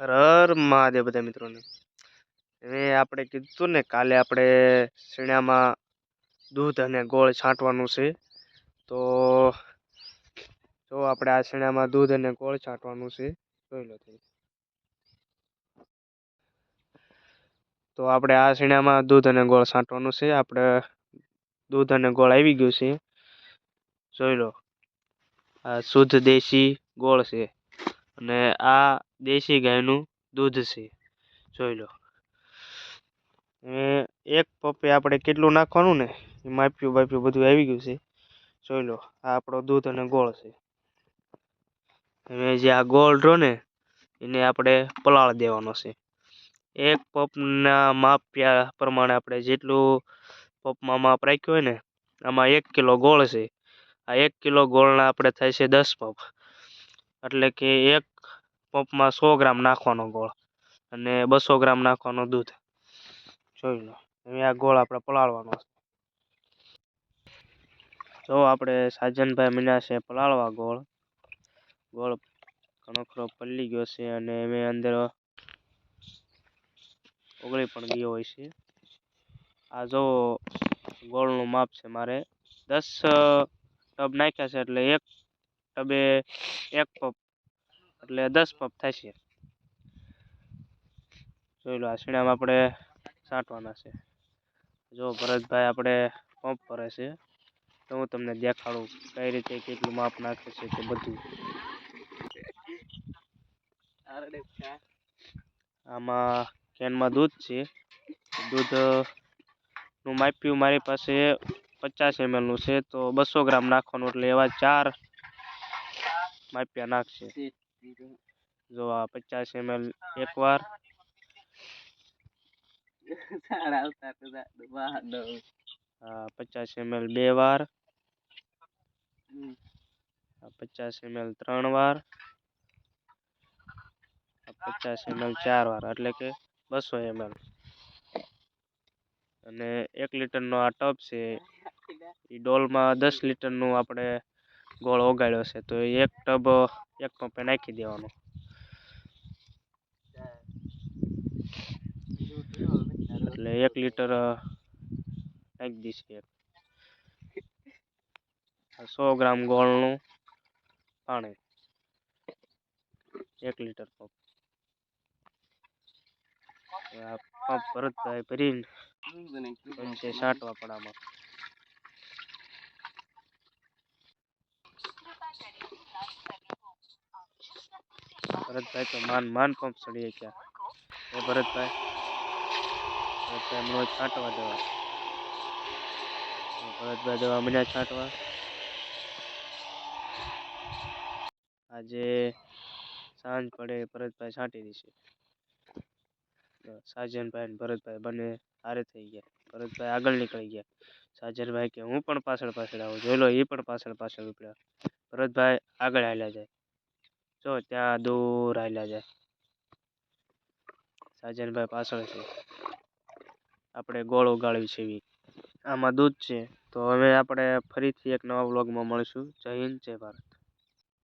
હર મહાદેવ બધા મિત્રોને. હવે આપણે કીધું ને કાલે આપણે શીણામાં દૂધ અને ગોળ છાંટવાનું છે. તો જો આપણે આ શીણામાં દૂધ અને ગોળ છાંટવાનું છે, જોઈ લો તો આપણે આ શીણામાં દૂધ અને ગોળ છાંટવાનું છે. આપણે દૂધ અને ગોળ આવી ગયું છે. જોઈ લો. આ શુદ્ધ દેશી ગોળ છે. અને આ દેશી ગાયનું દૂધ છે. જોઈ લો. હવે એક પપ્પે આપણે કેટલું નાખવાનું ને, એ માપ્યું બાપ્યું બધું આવી ગયું છે. જોઈ લો, આ આપણો દૂધ અને ગોળ છે. હવે જે આ ગોળ રહ્યો ને, એને આપણે પલાળ દેવાનો છે. એક પપના માપ્યા પ્રમાણે આપણે જેટલું પપમાં માપ રાખ્યું હોય ને, આમાં એક કિલો ગોળ છે. આ એક કિલો ગોળના આપણે થાય છે દસ પપ. એટલે કે એક પંપમાં સો ગ્રામ નાખવાનો ગોળ અને બસો ગ્રામ નાખવાનો દૂધ. જોઈ લો, હવે આ ગોળ આપણે પલાળવાનો જો આપણે સાજનભાઈ મીના છે પલાળવા ગોળ ગોળ ઘણો ખરો પલળી ગયો છે અને એની અંદર ઓગળી પણ ગયો હોય છે. આ જો ગોળનું માપ છે મારે દસ ટબ નાખ્યા છે એટલે એક ટબે એક પપ એટલે દસ પપ થશે. જોઈ લો આ શીણામાં આપણે છાંટવાના છે. જો ભરતભાઈ આપણે પંપ ભરે છે, તો હું તમને દેખાડું કઈ રીતે કેટલું માપ નાખે છે તે બધું. આમાં કેનમાં દૂધ છે. દૂધનું માપ્યું મારી પાસે પચાસ એમએલનું છે, તો બસો ગ્રામ નાખવાનું, એટલે એવા ચાર માપ્યા નાખશે. જો આ પચાસ એમએલ એકવાર વાર. પચાસ એમએલ બે વાર. પચાસ એમએલ ત્રણ વાર. પચાસ એમએલ ચાર વાર એટલે કે બસો એમએલ અને એક લીટરનો આ ટબ છે એ ડોલમાં દસ લીટરનું આપણે ગોળ ઓગાળ્યો છે, તો એક ટબ, એક પંપે નાખી દેવાનો. એટલે એક લીટર નાખી દઈશ એક. સો ગ્રામ ગોળનું પાણી. એક લીટર પંપ. પંપ ભરત ભરીને છાંટવા પણ ભરતભાઈ તો માન માન પંપ ચડીએ ક્યાં? એ ભરતભાઈ. ભરતભાઈ હમણાં છાંટવા દેવા. ભરતભાઈ દેવા મને છાંટવા. આજે સાંજ પડે ભરતભાઈ છાંટી દેશે. સાજનભાઈ ને ભરતભાઈ બંને હારે થઈ ગયા. ભરતભાઈ આગળ નીકળી ગયા. સાજનભાઈ કે હું પણ પાછળ પાછળ આવું? જોઈ લો એ પણ પાછળ પાછળ ઉપડ્યા. ભરતભાઈ આગળ હાલ્યા જાય. જો ત્યાં દૂર આવેલા જાય. સાજનભાઈ પાછળ છે. આપણે ગોળ ઉગાડવી છે એવી. આમાં દૂધ છે. તો હવે આપણે ફરીથી એક નવા વ્લોગમાં મળીશું. જય હિન્દ, જય ભારત.